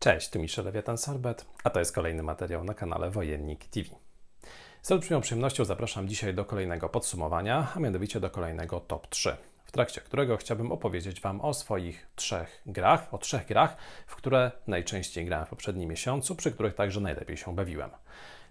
Cześć, tu Michel Lewiatan Sorbet, a to jest kolejny materiał na kanale Wojennik TV. Z olbrzymią przyjemnością zapraszam dzisiaj do kolejnego podsumowania, a mianowicie do kolejnego top 3, w trakcie którego chciałbym opowiedzieć Wam o swoich trzech grach, o trzech grach, w które najczęściej grałem w poprzednim miesiącu, przy których także najlepiej się bawiłem.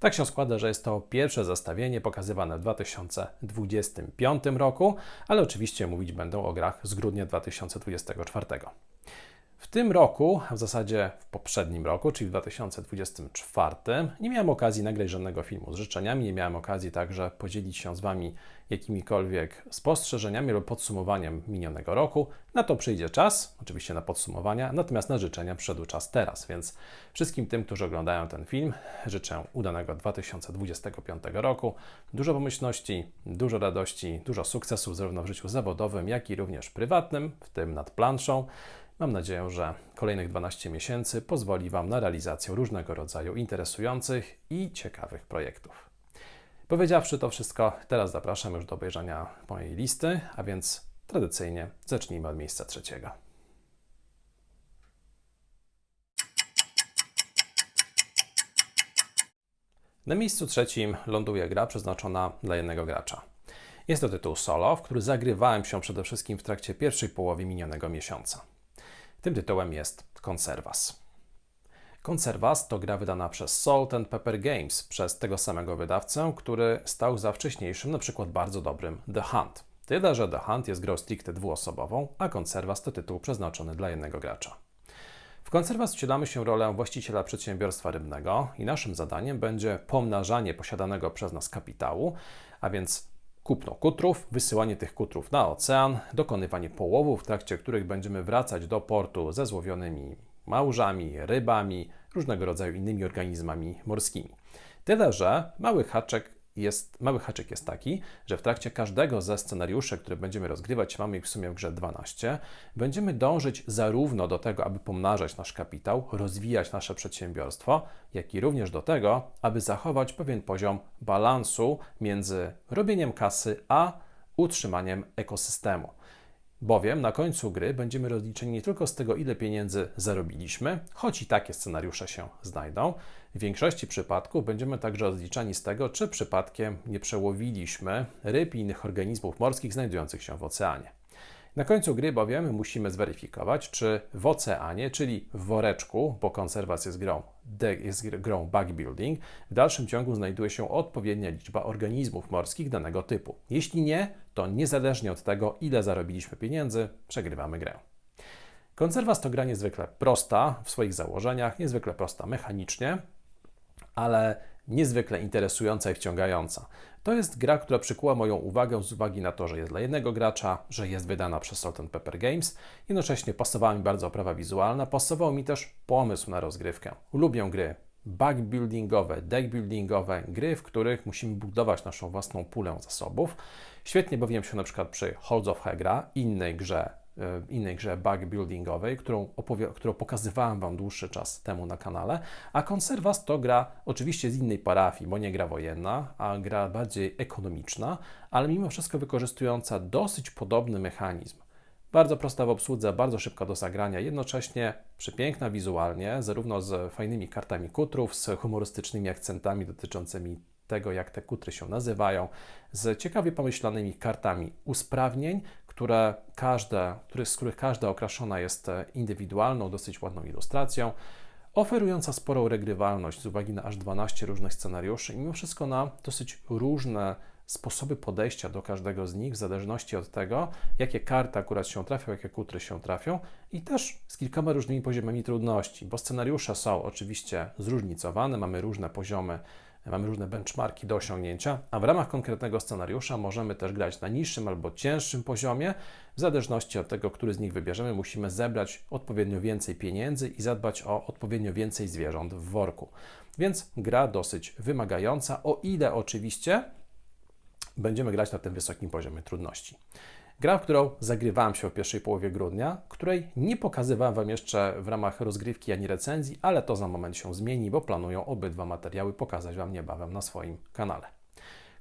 Tak się składa, że jest to pierwsze zestawienie pokazywane w 2025 roku, ale oczywiście mówić będę o grach z grudnia 2024. W tym roku, a w zasadzie w poprzednim roku, czyli w 2024, nie miałem okazji nagrać żadnego filmu z życzeniami, nie miałem okazji także podzielić się z Wami jakimikolwiek spostrzeżeniami lub podsumowaniem minionego roku. Na to przyjdzie czas, oczywiście na podsumowania, natomiast na życzenia przyszedł czas teraz, więc wszystkim tym, którzy oglądają ten film, życzę udanego 2025 roku, dużo pomyślności, dużo radości, dużo sukcesów zarówno w życiu zawodowym, jak i również prywatnym, w tym nad planszą. Mam nadzieję, że kolejnych 12 miesięcy pozwoli Wam na realizację różnego rodzaju interesujących i ciekawych projektów. Powiedziawszy to wszystko, teraz zapraszam już do obejrzenia mojej listy, a więc tradycyjnie zacznijmy od miejsca trzeciego. Na miejscu trzecim ląduje gra przeznaczona dla jednego gracza. Jest to tytuł solo, w który zagrywałem się przede wszystkim w trakcie pierwszej połowy minionego miesiąca. Tym tytułem jest Conservas. Conservas to gra wydana przez Salt and Pepper Games, przez tego samego wydawcę, który stał za wcześniejszym, na przykład bardzo dobrym The Hunt. Tyle, że The Hunt jest grą stricte dwuosobową, a Conservas to tytuł przeznaczony dla jednego gracza. W Conservas wcielamy się rolę właściciela przedsiębiorstwa rybnego i naszym zadaniem będzie pomnażanie posiadanego przez nas kapitału, a więc kupno kutrów, wysyłanie tych kutrów na ocean, dokonywanie połowów, w trakcie których będziemy wracać do portu ze złowionymi małżami, rybami, różnego rodzaju innymi organizmami morskimi. Tyle, że mały haczek jest, mały haczyk jest taki, że w trakcie każdego ze scenariuszy, które będziemy rozgrywać, mamy ich w sumie w grze 12, będziemy dążyć zarówno do tego, aby pomnażać nasz kapitał, rozwijać nasze przedsiębiorstwo, jak i również do tego, aby zachować pewien poziom balansu między robieniem kasy a utrzymaniem ekosystemu bowiem na końcu gry będziemy rozliczeni nie tylko z tego, ile pieniędzy zarobiliśmy, choć i takie scenariusze się znajdą. W większości przypadków będziemy także rozliczani z tego, czy przypadkiem nie przełowiliśmy ryb i innych organizmów morskich znajdujących się w oceanie. Na końcu gry bowiem musimy zweryfikować, czy w oceanie, czyli w woreczku, bo konserwacja jest grą, jest grą building, w dalszym ciągu znajduje się odpowiednia liczba organizmów morskich danego typu. Jeśli nie, to niezależnie od tego, ile zarobiliśmy pieniędzy, przegrywamy grę. Konserwas to gra niezwykle prosta w swoich założeniach, niezwykle prosta mechanicznie, ale niezwykle interesująca i wciągająca. To jest gra, która przykuła moją uwagę z uwagi na to, że jest dla jednego gracza, że jest wydana przez Salt Pepper Games. Jednocześnie pasowała mi bardzo oprawa wizualna, pasował mi też pomysł na rozgrywkę. Lubię gry bug buildingowe, deck buildingowe, gry, w których musimy budować naszą własną pulę zasobów. Świetnie bawiłem się na przykład przy Holds of Hegra, innej grze innej grze bug buildingowej, którą, którą pokazywałem Wam dłuższy czas temu na kanale, a Conservas to gra oczywiście z innej parafii, bo nie gra wojenna, a gra bardziej ekonomiczna, ale mimo wszystko wykorzystująca dosyć podobny mechanizm. Bardzo prosta w obsłudze, bardzo szybka do zagrania, jednocześnie przepiękna wizualnie, zarówno z fajnymi kartami kutrów, z humorystycznymi akcentami dotyczącymi tego, jak te kutry się nazywają, z ciekawie pomyślanymi kartami usprawnień, które każde, z których każda okraszona jest e, indywidualną, dosyć ładną ilustracją, oferująca sporą regrywalność z uwagi na aż 12 różnych scenariuszy i mimo wszystko na dosyć różne sposoby podejścia do każdego z nich, w zależności od tego, jakie karty akurat się trafią, jakie kutry się trafią, i też z kilkoma różnymi poziomami trudności, bo scenariusze są oczywiście zróżnicowane, mamy różne poziomy mamy różne benchmarki do osiągnięcia, a w ramach konkretnego scenariusza możemy też grać na niższym albo cięższym poziomie. W zależności od tego, który z nich wybierzemy, musimy zebrać odpowiednio więcej pieniędzy i zadbać o odpowiednio więcej zwierząt w worku. Więc gra dosyć wymagająca, o ile oczywiście będziemy grać na tym wysokim poziomie trudności. Gra, w którą zagrywałem się w pierwszej połowie grudnia, której nie pokazywałem Wam jeszcze w ramach rozgrywki ani recenzji, ale to za moment się zmieni, bo planują obydwa materiały pokazać Wam niebawem na swoim kanale.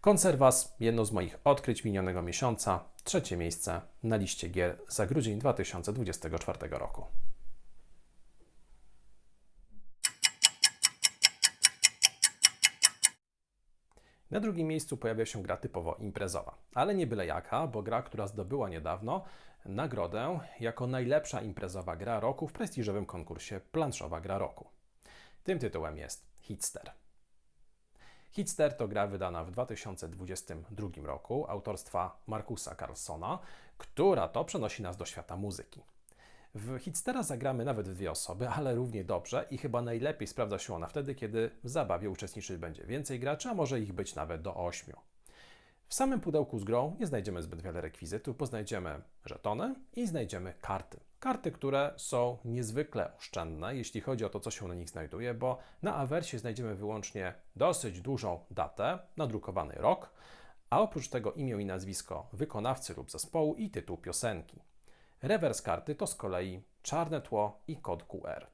Conservas, jedno z moich odkryć minionego miesiąca, trzecie miejsce na liście gier za grudzień 2024 roku. Na drugim miejscu pojawia się gra typowo imprezowa, ale nie byle jaka, bo gra, która zdobyła niedawno nagrodę jako najlepsza imprezowa gra roku w prestiżowym konkursie Planszowa Gra Roku. Tym tytułem jest Hitster. Hitster to gra wydana w 2022 roku autorstwa Markusa Carlsona, która to przenosi nas do świata muzyki. W Hitstera zagramy nawet dwie osoby, ale równie dobrze i chyba najlepiej sprawdza się ona wtedy, kiedy w zabawie uczestniczyć będzie więcej graczy, a może ich być nawet do ośmiu. W samym pudełku z grą nie znajdziemy zbyt wiele rekwizytów, bo znajdziemy żetony i znajdziemy karty. Karty, które są niezwykle oszczędne, jeśli chodzi o to, co się na nich znajduje, bo na awersie znajdziemy wyłącznie dosyć dużą datę, nadrukowany rok, a oprócz tego imię i nazwisko wykonawcy lub zespołu i tytuł piosenki. Rewers karty to z kolei czarne tło i kod QR.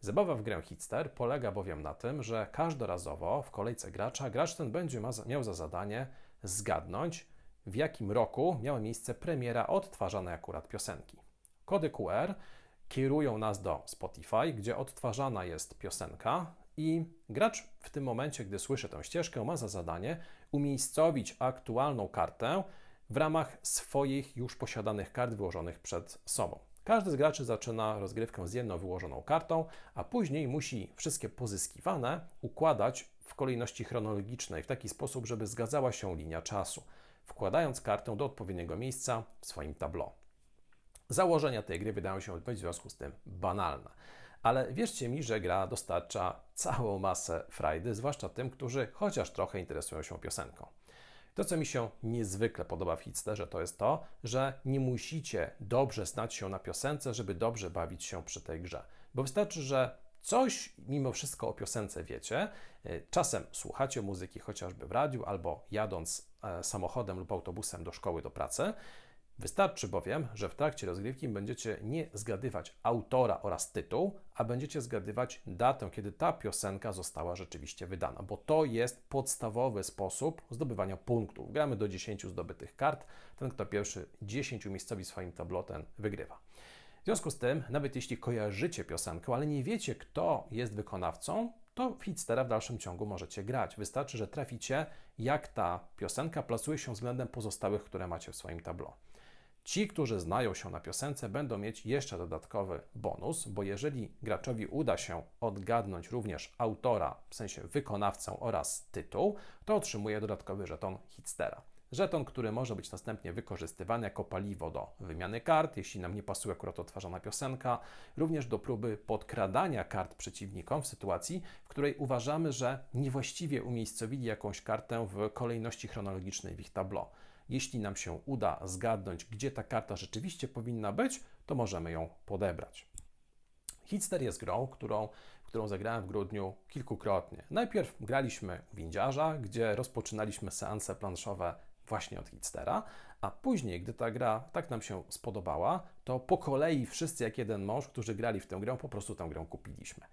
Zabawa w grę Hitster polega bowiem na tym, że każdorazowo w kolejce gracza gracz ten będzie miał za zadanie zgadnąć, w jakim roku miała miejsce premiera odtwarzanej akurat piosenki. Kody QR kierują nas do Spotify, gdzie odtwarzana jest piosenka, i gracz w tym momencie, gdy słyszy tę ścieżkę, ma za zadanie umiejscowić aktualną kartę w ramach swoich już posiadanych kart wyłożonych przed sobą. Każdy z graczy zaczyna rozgrywkę z jedną wyłożoną kartą, a później musi wszystkie pozyskiwane układać w kolejności chronologicznej w taki sposób, żeby zgadzała się linia czasu, wkładając kartę do odpowiedniego miejsca w swoim tableau. Założenia tej gry wydają się być w związku z tym banalne. Ale wierzcie mi, że gra dostarcza całą masę frajdy, zwłaszcza tym, którzy chociaż trochę interesują się piosenką. To, co mi się niezwykle podoba w Hitsterze, to jest to, że nie musicie dobrze znać się na piosence, żeby dobrze bawić się przy tej grze. Bo wystarczy, że coś mimo wszystko o piosence wiecie. E, czasem słuchacie muzyki chociażby w radiu albo jadąc e, samochodem lub autobusem do szkoły, do pracy. Wystarczy bowiem, że w trakcie rozgrywki będziecie nie zgadywać autora oraz tytuł, a będziecie zgadywać datę, kiedy ta piosenka została rzeczywiście wydana, bo to jest podstawowy sposób zdobywania punktów. Gramy do 10 zdobytych kart. Ten, kto pierwszy 10 miejscowi swoim tablotem, wygrywa. W związku z tym, nawet jeśli kojarzycie piosenkę, ale nie wiecie, kto jest wykonawcą, to w w dalszym ciągu możecie grać. Wystarczy, że traficie, jak ta piosenka plasuje się względem pozostałych, które macie w swoim tableau. Ci, którzy znają się na piosence, będą mieć jeszcze dodatkowy bonus, bo jeżeli graczowi uda się odgadnąć również autora, w sensie wykonawcę oraz tytuł, to otrzymuje dodatkowy żeton Hitstera. Żeton, który może być następnie wykorzystywany jako paliwo do wymiany kart, jeśli nam nie pasuje akurat odtwarzana piosenka, również do próby podkradania kart przeciwnikom w sytuacji, w której uważamy, że niewłaściwie umiejscowili jakąś kartę w kolejności chronologicznej w ich tableau. Jeśli nam się uda zgadnąć, gdzie ta karta rzeczywiście powinna być, to możemy ją podebrać. Hitster jest grą, którą, którą zagrałem w grudniu kilkukrotnie. Najpierw graliśmy w Windziarza, gdzie rozpoczynaliśmy seanse planszowe właśnie od Hitstera, a później, gdy ta gra tak nam się spodobała, to po kolei wszyscy jak jeden mąż, którzy grali w tę grę, po prostu tę grę kupiliśmy.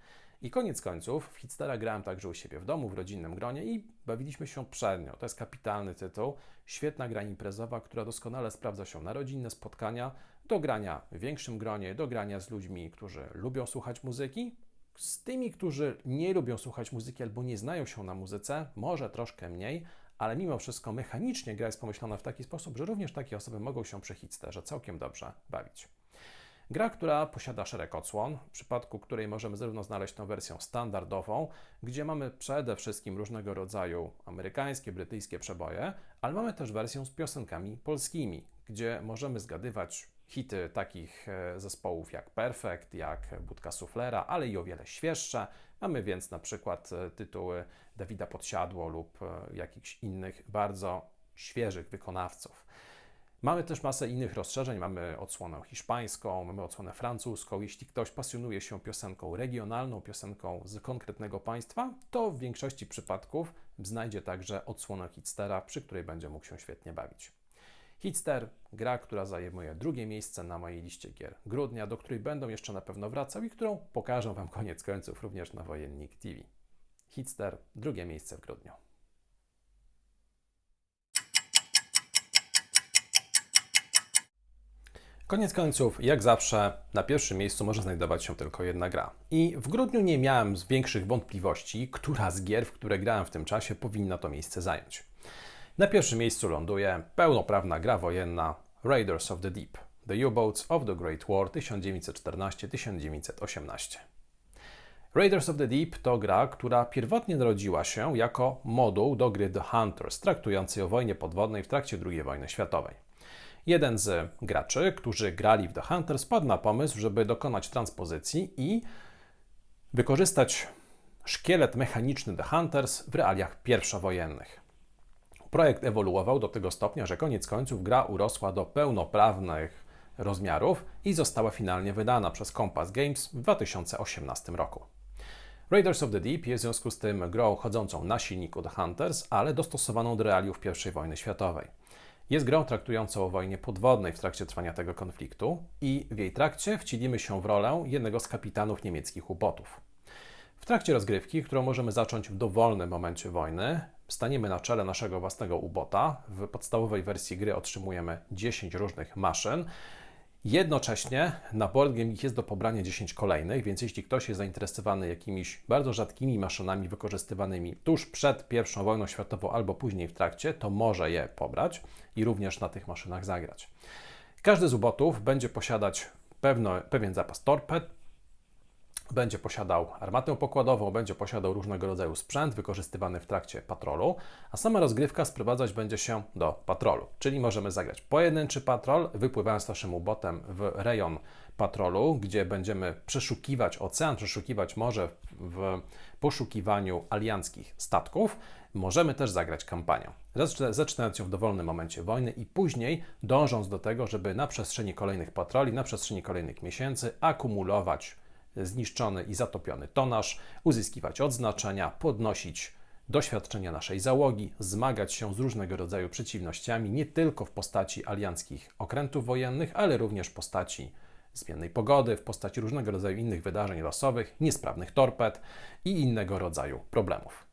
I koniec końców, w Hitstera grałem także u siebie w domu, w rodzinnym gronie i bawiliśmy się przednio. To jest kapitalny tytuł, świetna gra imprezowa, która doskonale sprawdza się na rodzinne spotkania, do grania w większym gronie, do grania z ludźmi, którzy lubią słuchać muzyki, z tymi, którzy nie lubią słuchać muzyki albo nie znają się na muzyce, może troszkę mniej, ale mimo wszystko mechanicznie gra jest pomyślana w taki sposób, że również takie osoby mogą się przy Hitsterze całkiem dobrze bawić. Gra, która posiada szereg odsłon, w przypadku której możemy zarówno znaleźć tą wersję standardową, gdzie mamy przede wszystkim różnego rodzaju amerykańskie, brytyjskie przeboje, ale mamy też wersję z piosenkami polskimi, gdzie możemy zgadywać hity takich e, zespołów jak Perfect, jak Budka Suflera, ale i o wiele świeższe. Mamy więc na przykład e, tytuły Dawida Podsiadło lub e, jakichś innych bardzo świeżych wykonawców. Mamy też masę innych rozszerzeń. Mamy odsłonę hiszpańską, mamy odsłonę francuską. Jeśli ktoś pasjonuje się piosenką regionalną, piosenką z konkretnego państwa, to w większości przypadków znajdzie także odsłonę hitstera, przy której będzie mógł się świetnie bawić. Hitster, gra, która zajmuje drugie miejsce na mojej liście gier grudnia, do której będą jeszcze na pewno wracał i którą pokażę Wam koniec końców również na Wojennik TV. Hitster, drugie miejsce w grudniu. Koniec końców, jak zawsze, na pierwszym miejscu może znajdować się tylko jedna gra. I w grudniu nie miałem większych wątpliwości, która z gier, w które grałem w tym czasie, powinna to miejsce zająć. Na pierwszym miejscu ląduje pełnoprawna gra wojenna Raiders of the Deep The U-Boats of the Great War 1914-1918. Raiders of the Deep to gra, która pierwotnie narodziła się jako moduł do gry The Hunters, traktującej o wojnie podwodnej w trakcie II wojny światowej. Jeden z graczy, którzy grali w The Hunters, padł na pomysł, żeby dokonać transpozycji i wykorzystać szkielet mechaniczny The Hunters w realiach pierwszowojennych. Projekt ewoluował do tego stopnia, że koniec końców gra urosła do pełnoprawnych rozmiarów i została finalnie wydana przez Compass Games w 2018 roku. Raiders of the Deep jest w związku z tym grą chodzącą na silniku The Hunters, ale dostosowaną do realiów I wojny światowej. Jest grą traktującą o wojnie podwodnej w trakcie trwania tego konfliktu i w jej trakcie wcielimy się w rolę jednego z kapitanów niemieckich ubotów. W trakcie rozgrywki, którą możemy zacząć w dowolnym momencie wojny, staniemy na czele naszego własnego ubota. W podstawowej wersji gry otrzymujemy 10 różnych maszyn, Jednocześnie na board game jest do pobrania 10 kolejnych, więc jeśli ktoś jest zainteresowany jakimiś bardzo rzadkimi maszynami wykorzystywanymi tuż przed I wojną światową albo później w trakcie, to może je pobrać i również na tych maszynach zagrać. Każdy z ubotów będzie posiadać pewno, pewien zapas torped, będzie posiadał armatę pokładową, będzie posiadał różnego rodzaju sprzęt wykorzystywany w trakcie patrolu, a sama rozgrywka sprowadzać będzie się do patrolu. Czyli możemy zagrać pojedynczy patrol, wypływając naszym ubotem w rejon patrolu, gdzie będziemy przeszukiwać ocean, przeszukiwać morze w poszukiwaniu alianckich statków. Możemy też zagrać kampanię, zaczynając ją w dowolnym momencie wojny i później dążąc do tego, żeby na przestrzeni kolejnych patroli, na przestrzeni kolejnych miesięcy akumulować zniszczony i zatopiony tonaż, uzyskiwać odznaczenia, podnosić doświadczenia naszej załogi, zmagać się z różnego rodzaju przeciwnościami, nie tylko w postaci alianckich okrętów wojennych, ale również w postaci zmiennej pogody, w postaci różnego rodzaju innych wydarzeń losowych, niesprawnych torped i innego rodzaju problemów.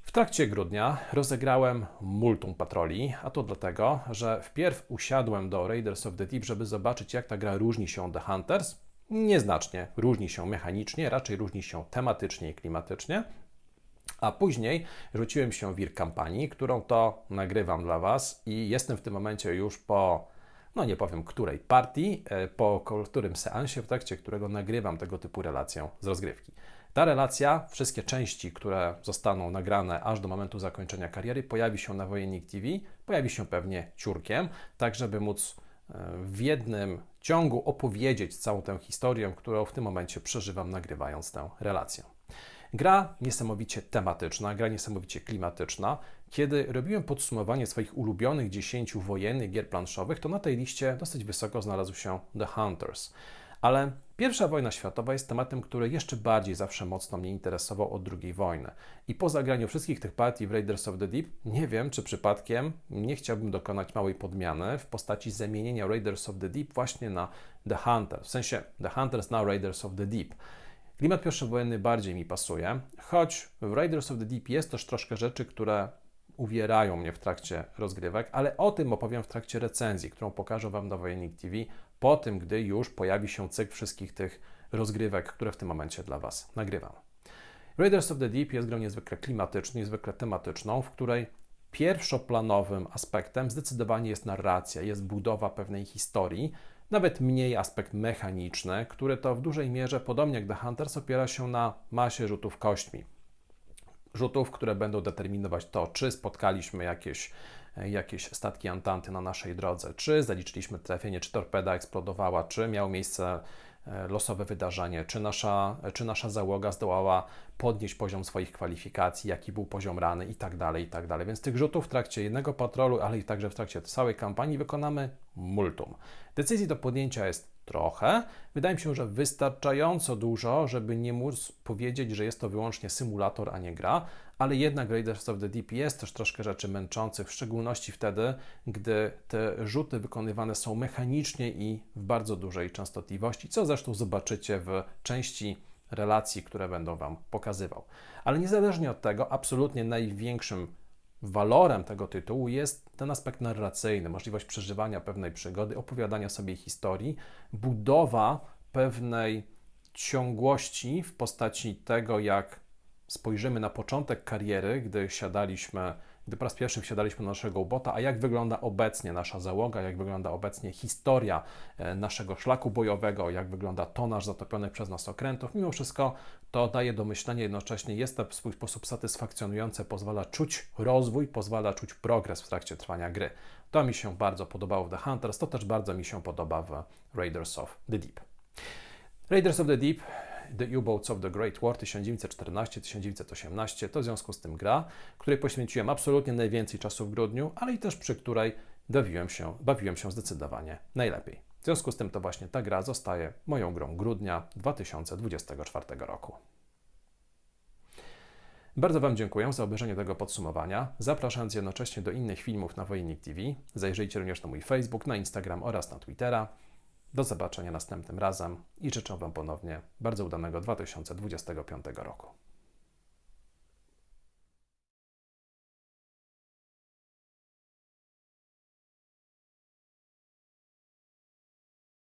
W trakcie grudnia rozegrałem multum patroli, a to dlatego, że wpierw usiadłem do Raiders of the Deep, żeby zobaczyć, jak ta gra różni się od The Hunters, nieznacznie różni się mechanicznie, raczej różni się tematycznie i klimatycznie. A później rzuciłem się w wir kampanii, którą to nagrywam dla Was i jestem w tym momencie już po, no nie powiem której partii, e, po którym seansie, w trakcie którego nagrywam tego typu relację z rozgrywki. Ta relacja, wszystkie części, które zostaną nagrane aż do momentu zakończenia kariery, pojawi się na Wojennik TV, pojawi się pewnie ciurkiem, tak żeby móc w jednym ciągu opowiedzieć całą tę historię, którą w tym momencie przeżywam, nagrywając tę relację. Gra niesamowicie tematyczna, gra niesamowicie klimatyczna. Kiedy robiłem podsumowanie swoich ulubionych 10 wojennych gier planszowych, to na tej liście dosyć wysoko znalazł się The Hunters. Ale Pierwsza wojna światowa jest tematem, który jeszcze bardziej zawsze mocno mnie interesował od II wojny. I po zagraniu wszystkich tych partii w Raiders of the Deep, nie wiem, czy przypadkiem nie chciałbym dokonać małej podmiany w postaci zamienienia Raiders of the Deep właśnie na The Hunters, w sensie The Hunters na Raiders of the Deep. Klimat pierwszowojenny bardziej mi pasuje, choć w Raiders of the Deep jest też troszkę rzeczy, które uwierają mnie w trakcie rozgrywek, ale o tym opowiem w trakcie recenzji, którą pokażę Wam na Wojennik TV po tym, gdy już pojawi się cykl wszystkich tych rozgrywek, które w tym momencie dla Was nagrywam. Raiders of the Deep jest grą niezwykle klimatyczną, niezwykle tematyczną, w której pierwszoplanowym aspektem zdecydowanie jest narracja, jest budowa pewnej historii, nawet mniej aspekt mechaniczny, który to w dużej mierze, podobnie jak The Hunters, opiera się na masie rzutów kośćmi. Rzutów, które będą determinować to, czy spotkaliśmy jakieś jakieś statki Antanty na naszej drodze, czy zaliczyliśmy trafienie, czy torpeda eksplodowała, czy miało miejsce e, losowe wydarzenie, czy nasza, czy nasza załoga zdołała podnieść poziom swoich kwalifikacji, jaki był poziom rany i tak dalej, i tak dalej. Więc tych rzutów w trakcie jednego patrolu, ale i także w trakcie całej kampanii wykonamy multum. Decyzji do podjęcia jest trochę. Wydaje mi się, że wystarczająco dużo, żeby nie móc powiedzieć, że jest to wyłącznie symulator, a nie gra, ale jednak Raiders of the Deep jest też troszkę rzeczy męczących, w szczególności wtedy, gdy te rzuty wykonywane są mechanicznie i w bardzo dużej częstotliwości, co zresztą zobaczycie w części relacji, które będą Wam pokazywał. Ale niezależnie od tego, absolutnie największym walorem tego tytułu jest ten aspekt narracyjny, możliwość przeżywania pewnej przygody, opowiadania sobie historii, budowa pewnej ciągłości w postaci tego, jak spojrzymy na początek kariery, gdy siadaliśmy, gdy po raz pierwszy wsiadaliśmy na naszego ubota, a jak wygląda obecnie nasza załoga, jak wygląda obecnie historia e, naszego szlaku bojowego, jak wygląda tonaż zatopionych przez nas okrętów. Mimo wszystko to daje do myślenia, jednocześnie jest to w swój sposób satysfakcjonujące, pozwala czuć rozwój, pozwala czuć progres w trakcie trwania gry. To mi się bardzo podobało w The Hunters, to też bardzo mi się podoba w Raiders of the Deep. Raiders of the Deep, The U-Boats of the Great War 1914-1918 to w związku z tym gra, której poświęciłem absolutnie najwięcej czasu w grudniu, ale i też przy której bawiłem się, bawiłem się zdecydowanie najlepiej. W związku z tym to właśnie ta gra zostaje moją grą grudnia 2024 roku. Bardzo Wam dziękuję za obejrzenie tego podsumowania, zapraszając jednocześnie do innych filmów na Wojennik TV. Zajrzyjcie również na mój Facebook, na Instagram oraz na Twittera. Do zobaczenia następnym razem i życzę Wam ponownie bardzo udanego 2025 roku.